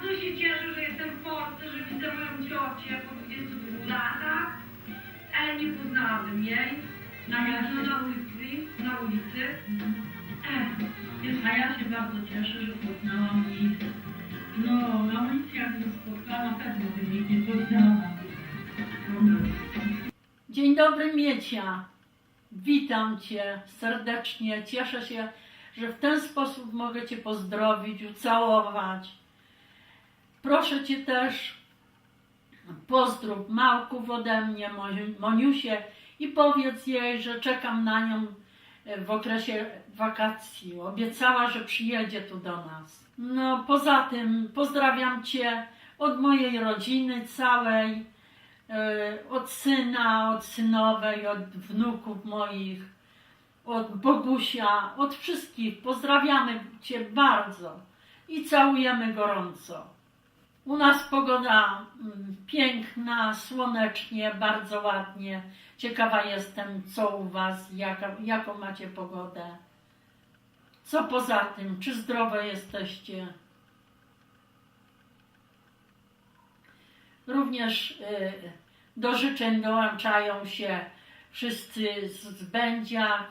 bardzo się cieszę, że jestem w Polsce, że widzę moją ciocię po 22 latach, ale nie poznałabym jej. A ja No, się, na ulicy, na ulicy. Ech, a ja się bardzo cieszę, że poznałam ich. No, na ulicy jakbym spotkała, na pewno bym ich nie poznała. Dzień dobry Miecia. Witam Cię serdecznie. Cieszę się, że w ten sposób mogę Cię pozdrowić, ucałować. Proszę Cię też pozdrów Małków ode mnie, Moni- Moniusie i powiedz jej, że czekam na nią e, w okresie wakacji. Obiecała, że przyjedzie tu do nas. No poza tym pozdrawiam Cię od mojej rodziny całej e, od syna, od synowej, od wnuków moich, od Bogusia, od wszystkich. Pozdrawiamy Cię bardzo i całujemy gorąco. U nas pogoda mm, piękna, słonecznie, bardzo ładnie. Ciekawa jestem, co u Was, jaka, jaką macie pogodę. Co poza tym, czy zdrowe jesteście? Również y, do życzeń dołączają się wszyscy z Będzia.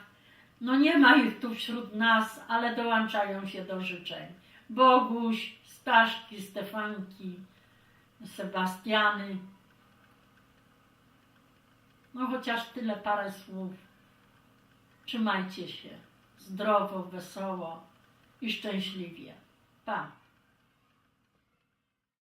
No nie ma ich tu wśród nas, ale dołączają się do życzeń. Boguś, Staszki, Stefanki, Sebastiany. No chociaż tyle parę słów. Trzymajcie się zdrowo, wesoło i szczęśliwie. Pa!